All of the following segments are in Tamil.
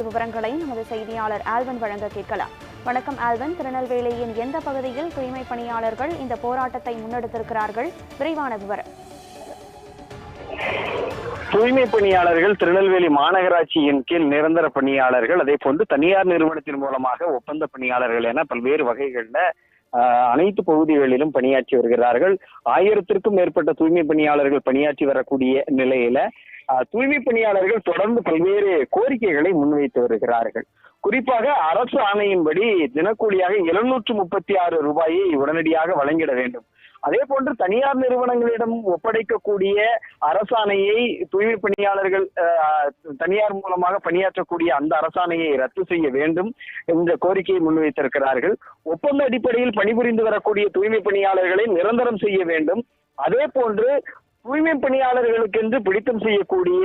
விவரங்களை நமது செய்தியாளர் ஆல்வன் வழங்க கேட்கலாம். வணக்கம் ஆல்வன். திருநெல்வேலியின் எந்த பகுதியில் தூய்மை பணியாளர்கள் இந்த போராட்டத்தை முன்னெடுத்திருக்கிறார்கள்? விரைவான விவரம். தூய்மை பணியாளர்கள் திருநெல்வேலி மாநகராட்சியின் கீழ் நிரந்தர பணியாளர்கள் அதே போன்று தனியார் நிறுவனத்தின் மூலமாக ஒப்பந்த பணியாளர்கள் என பல்வேறு வகைகளில் ஆஹ், அனைத்து பகுதிகளிலும் பணியாற்றி வருகிறார்கள். ஆயிரத்திற்கும் மேற்பட்ட தூய்மை பணியாளர்கள் பணியாற்றி வரக்கூடிய நிலையில தூய்மை பணியாளர்கள் தொடர்ந்து பல்வேறு கோரிக்கைகளை முன்வைத்து வருகிறார்கள். குறிப்பாக அரசு ஆணையின்படி தினக்கூலியாக எழுநூற்று முப்பத்தி ஆறு ரூபாயை உடனடியாக வழங்கிட வேண்டும். அதே போன்று தனியார் நிறுவனங்களிடம் ஒப்படைக்கக்கூடிய அரசாணையை தூய்மை பணியாளர்கள் தனியார் மூலமாக பணியாற்றக்கூடிய அந்த அரசாணையை ரத்து செய்ய வேண்டும் என்ற கோரிக்கையை முன்வைத்திருக்கிறார்கள். ஒப்பந்த அடிப்படையில் பணிபுரிந்து வரக்கூடிய தூய்மை பணியாளர்களை நிரந்தரம் செய்ய வேண்டும். அதே போன்று தூய்மை பணியாளர்களுக்கு என்று பிடித்தம் செய்யக்கூடிய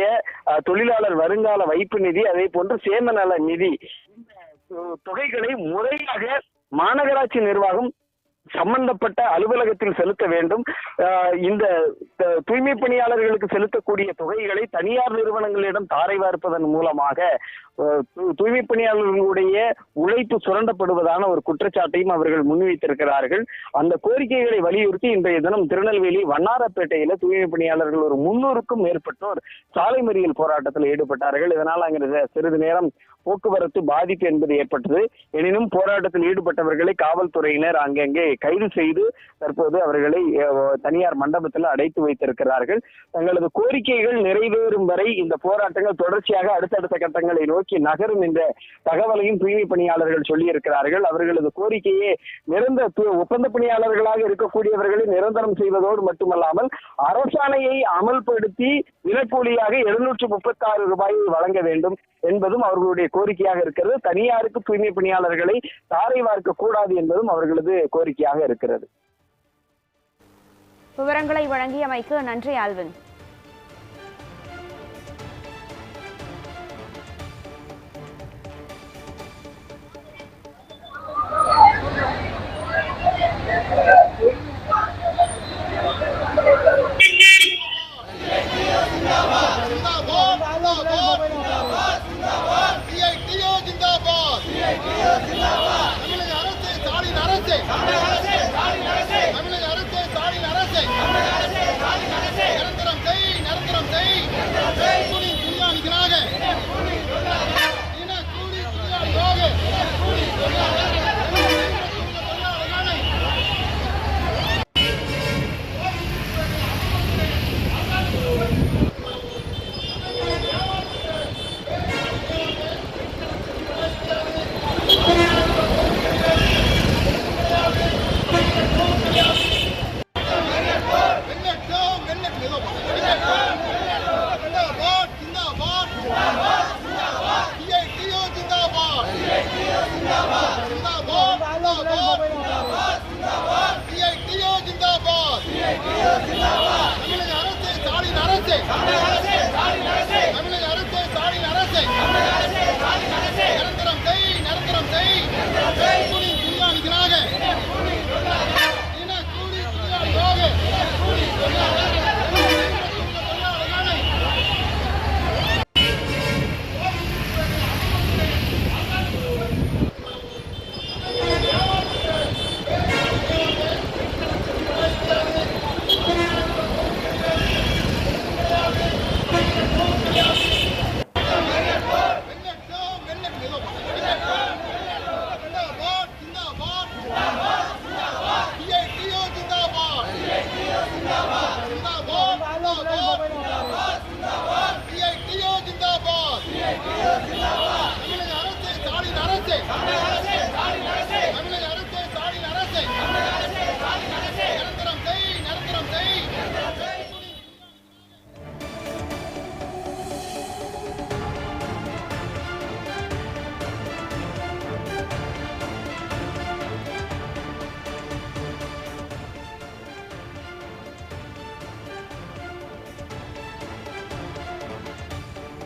தொழிலாளர் வருங்கால வைப்பு நிதி அதே போன்று சேம நல நிதி. இந்த தொகைகளை முறையாக மாநகராட்சி நிர்வாகம் சம்பந்தப்பட்ட அலுவலகத்தில் செலுத்த வேண்டும். ஆஹ் இந்த தூய்மை பணியாளர்களுக்கு செலுத்தக்கூடிய தொகைகளை தனியார் நிறுவனங்களிடம் தாரை வார்ப்பதன் மூலமாக தூய்மை பணியாளர்களுடைய உழைப்பு சுரண்டப்படுவதான ஒரு குற்றச்சாட்டையும் அவர்கள் முன்வைத்திருக்கிறார்கள். அந்த கோரிக்கைகளை வலியுறுத்தி இன்றைய தினம் திருநெல்வேலி வண்ணாரப்பேட்டையில தூய்மை பணியாளர்கள் ஒரு முன்னூறுக்கும் மேற்பட்டோர் சாலை மறியல் போராட்டத்தில் ஈடுபட்டார்கள். இதனால் அங்கு சிறிது நேரம் போக்குவரத்து பாதிப்பு என்பது ஏற்பட்டது. எனினும் போராட்டத்தில் ஈடுபட்டவர்களை காவல்துறையினர் அங்கங்கே கைது செய்து தற்போது அவர்களை தனியார் மண்டபத்தில் அடைத்து வைத்திருக்கிறார்கள். தங்களது கோரிக்கைகள் நிறைவேறும் வரை இந்த போராட்டங்கள் தொடர்ச்சியாக அடுத்தடுத்த கட்டங்களை நோக்கி நோக்கி நகரும் என்ற தகவலையும் தூய்மை பணியாளர்கள் சொல்லி இருக்கிறார்கள் அவர்களது கோரிக்கையே நிரந்தர ஒப்பந்த பணியாளர்களாக இருக்கக்கூடியவர்களை நிரந்தரம் செய்வதோடு மட்டுமல்லாமல் அரசாணையை அமல்படுத்தி தினக்கூலியாக எழுநூற்று முப்பத்தி ஆறு ரூபாயை வழங்க வேண்டும் என்பதும் அவர்களுடைய கோரிக்கையாக இருக்கிறது. தனியாருக்கு தூய்மை பணியாளர்களை தாரை வார்க்க கூடாது என்பதும் அவர்களது கோரிக்கையாக இருக்கிறது. விவரங்களை வழங்கியமைக்கு நன்றி ஆல்வின்.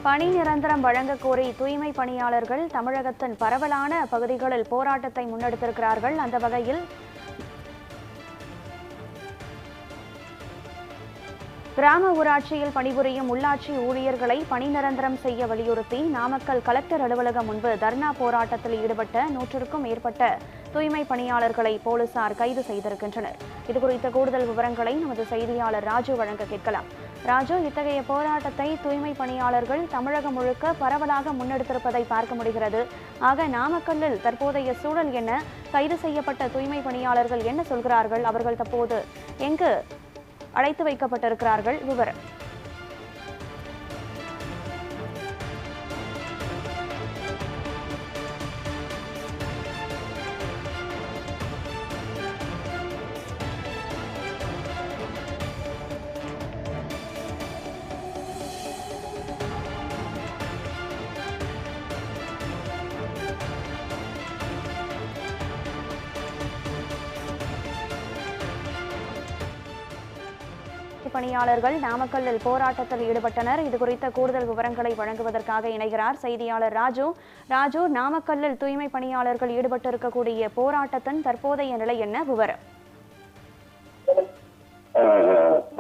பணி நிரந்தரம் வழங்க கோரி தூய்மை பணியாளர்கள் தமிழகத்தின் பரவலான பகுதிகளில் போராட்டத்தை முன்னெடுத்திருக்கிறார்கள். அந்த வகையில் கிராம ஊராட்சியில் பணிபுரியும் உள்ளாட்சி ஊழியர்களை பணி நிரந்தரம் செய்ய வலியுறுத்தி நாமக்கல் கலெக்டர் அலுவலகம் முன்பு தர்ணா போராட்டத்தில் ஈடுபட்ட நூற்றுக்கும் மேற்பட்ட தூய்மை பணியாளர்களை போலீசார் கைது செய்திருக்கின்றனர். இதுகுறித்த கூடுதல் விவரங்களை நமது செய்தியாளர் ராஜு வழங்க கேட்கலாம். ராஜு இத்தகைய போராட்டத்தை தூய்மை பணியாளர்கள் தமிழகம் முழுக்க பரவலாக முன்னெடுத்திருப்பதை பார்க்க முடிகிறது. ஆக நாமக்கல்லில் தற்போதைய சூழல் என்ன? கைது செய்யப்பட்ட தூய்மை பணியாளர்கள் என்ன சொல்கிறார்கள்? அவர்கள் தற்போது எங்கு அழைத்து வைக்கப்பட்டிருக்கிறார்கள்? விவரம். அரசு பணியாளர்கள் நாமக்கல்லில் போராட்டத்தில் ஈடுபட்டனர். இது குறித்த கூடுதல் விவரங்களை வழங்குவதற்காக இணைகிறார் செய்தியாளர் ராஜு. ராஜு நாமக்கல்லில் தூய்மை பணியாளர்கள் ஈடுபட்டிருக்கக்கூடிய போராட்டத்தின் தற்போதைய நிலை என்ன? விவரம்.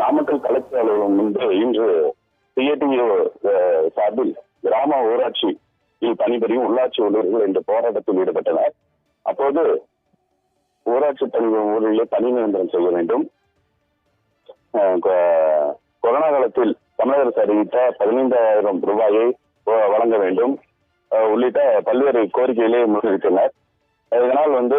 நாமக்கல் கலெக்டர் அலுவலகம் முன்பு இன்று சிஏடிஓ சார்பில் கிராம ஊராட்சியில் பணிபுரியும் உள்ளாட்சி ஊழியர்கள் இந்த போராட்டத்தில் ஈடுபட்டனர். அப்போது ஊராட்சி பணி ஊரிலே பணி நிரந்தரம் செய்ய வேண்டும். கொரோனா காலத்தில் தமிழக அரசு அறிவித்த பதினைந்தாயிரம் ரூபாயை வழங்க வேண்டும். உள்ளிட்ட பல்வேறு கோரிக்கைகளை முன்னிறுத்தினர் இதனால் வந்து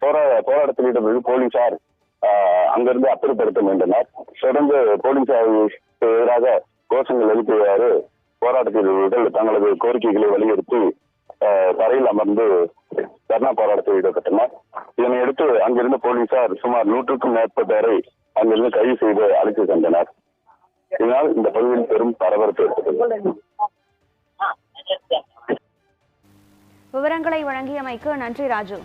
போரா போராட்டத்தில் ஈடுபட்டு போலீசார் ஆஹ், அங்கிருந்து அப்புறப்படுத்த வேண்டனர் தொடர்ந்து போலீசாருக்கு எதிராக கோஷங்கள் எழுப்பியவாறு போராட்டத்தில் தங்களது கோரிக்கைகளை வலியுறுத்தி ஆஹ், தரையில் அமர்ந்து தர்ணா போராட்டத்தில் ஈடுபட்டனர். இதனையடுத்து அங்கிருந்த போலீசார் சுமார் நூற்றுக்கும் மேற்பட்டவரை அங்கிருந்து கைது செய்து அழைத்து சென்றனர். இதனால் இந்த பகுதியில் பெரும் பரபரப்பு ஏற்பட்டது விவரங்களை வழங்கியமைக்கு நன்றி ராஜு.